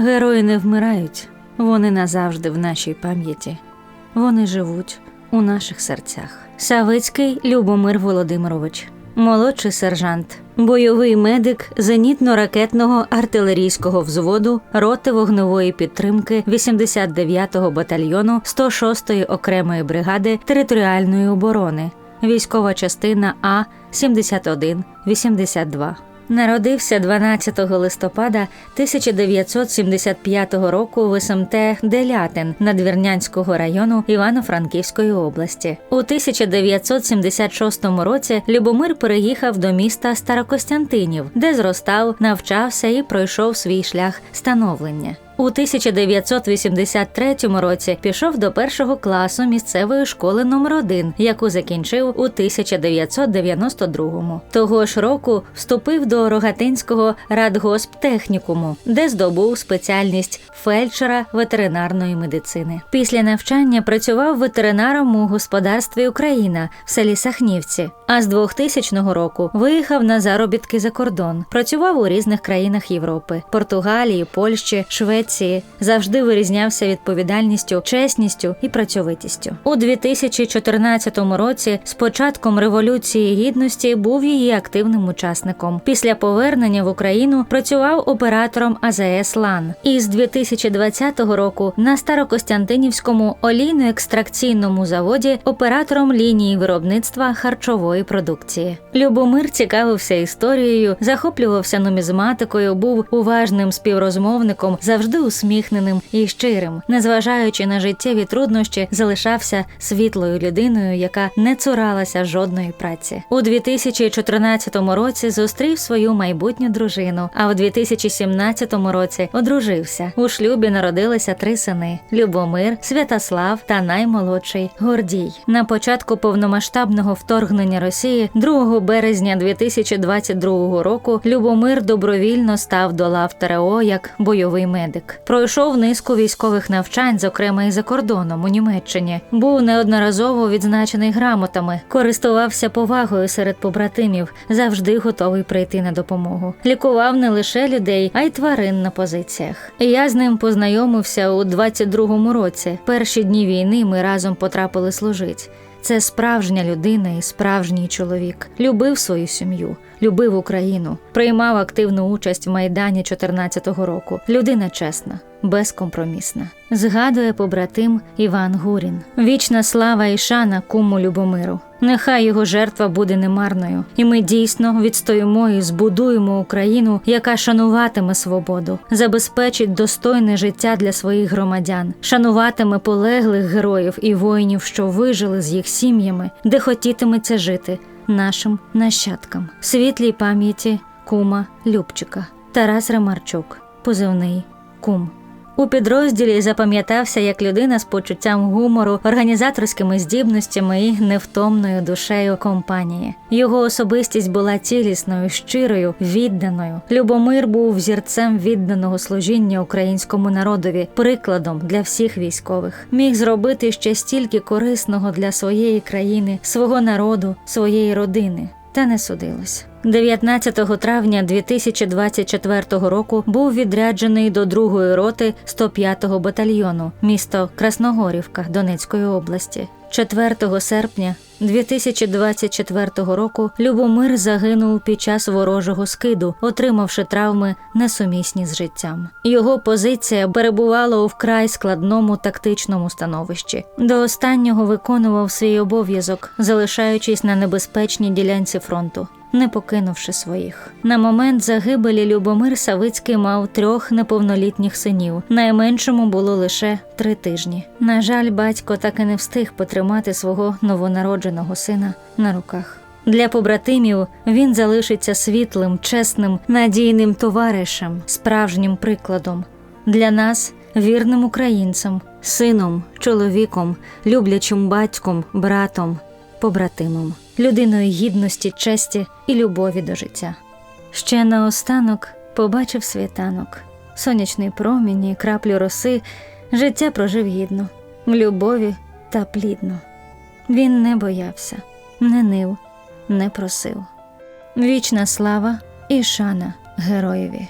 Герої не вмирають, вони назавжди в нашій пам'яті. Вони живуть у наших серцях. Савицький Любомир Володимирович, молодший сержант, бойовий медик зенітно-ракетного артилерійського взводу роти вогневої підтримки 89-го батальйону 106-ї окремої бригади територіальної оборони, військова частина А 7182. Народився 12 листопада 1975 року в СМТ Делятин Надвірнянського району Івано-Франківської області. У 1976 році Любомир переїхав до міста Старокостянтинів, де зростав, навчався і пройшов свій шлях становлення. У 1983 році пішов до першого класу місцевої школи номер 1 яку закінчив у 1992-му. Того ж року вступив до Рогатинського радгосптехнікуму, де здобув спеціальність фельдшера ветеринарної медицини. Після навчання працював ветеринаром у господарстві Україна в селі Сахнівці. А з 2000 року виїхав на заробітки за кордон. Працював у різних країнах Європи: Португалії, Польщі, Швеції. Завжди вирізнявся відповідальністю, чесністю і працьовитістю. У 2014 році, з початком революції гідності, був її активним учасником. Після повернення в Україну працював оператором АЗС Лан. І з 2020 року на Старокостянтинівському олійно-екстракційному заводі оператором лінії виробництва харчової продукції. Любомир цікавився історією, захоплювався нумізматикою, був уважним співрозмовником, завжди усміхненим і щирим, незважаючи на життєві труднощі, залишався світлою людиною, яка не цуралася жодної праці. У 2014 році зустрів свою майбутню дружину, а в 2017 році одружився. У шлюбі народилися три сини: Любомир, Святослав та наймолодший Гордій. На початку повномасштабного вторгнення Росії, 2 березня 2022 року, Любомир добровільно став до лав ТРО як бойовий медик. Пройшов низку військових навчань, зокрема і за кордоном у Німеччині. Був неодноразово відзначений грамотами, користувався повагою серед побратимів, завжди готовий прийти на допомогу. Лікував не лише людей, а й тварин на позиціях. Я з ним познайомився у 22-му році. Перші дні війни ми разом потрапили служити. Це справжня людина і справжній чоловік. Любив свою сім'ю, любив Україну, приймав активну участь в майдані 14-го року. Людина чесна, безкомпромісна. Згадує побратим Іван Гурін. Вічна слава і шана куму Любомиру. Нехай його жертва буде немарною, і ми дійсно відстоїмо і збудуємо Україну, яка шануватиме свободу, забезпечить достойне життя для своїх громадян, шануватиме полеглих героїв і воїнів, що вижили з їх сім'ями, де хотітиметься жити нашим нащадкам, світлій пам'яті кума Любчика, Тарас Ремарчук, позивний кум. У підрозділі запам'ятався як людина з почуттям гумору, організаторськими здібностями і невтомною душею компанії. Його особистість була цілісною, щирою, відданою. Любомир був взірцем відданого служіння українському народові, прикладом для всіх військових. Міг зробити ще стільки корисного для своєї країни, свого народу, своєї родини. Та не судилось. 19 травня 2024 року був відряджений до другої роти 105-го батальйону, місто Красногорівка Донецької області. 4 серпня 2024 року Любомир загинув під час ворожого скиду, отримавши травми несумісні з життям. Його позиція перебувала у вкрай складному тактичному становищі. До останнього виконував свій обов'язок, залишаючись на небезпечній ділянці фронту. Не покинувши своїх на момент загибелі Любомир Савицький мав трьох неповнолітніх синів. Найменшому було лише три тижні. На жаль, батько так і не встиг потримати свого новонародженого сина на руках. Для побратимів він залишиться світлим, чесним, надійним товаришем, справжнім прикладом. Для нас вірним українцем, сином, чоловіком, люблячим батьком, братом, побратимом, людиною гідності, честі і любові до життя. Ще наостанок побачив світанок, сонячний промінь і краплю роси, життя прожив гідно, в любові та плідно. Він не боявся, не нив, не просив. Вічна слава і шана героєві.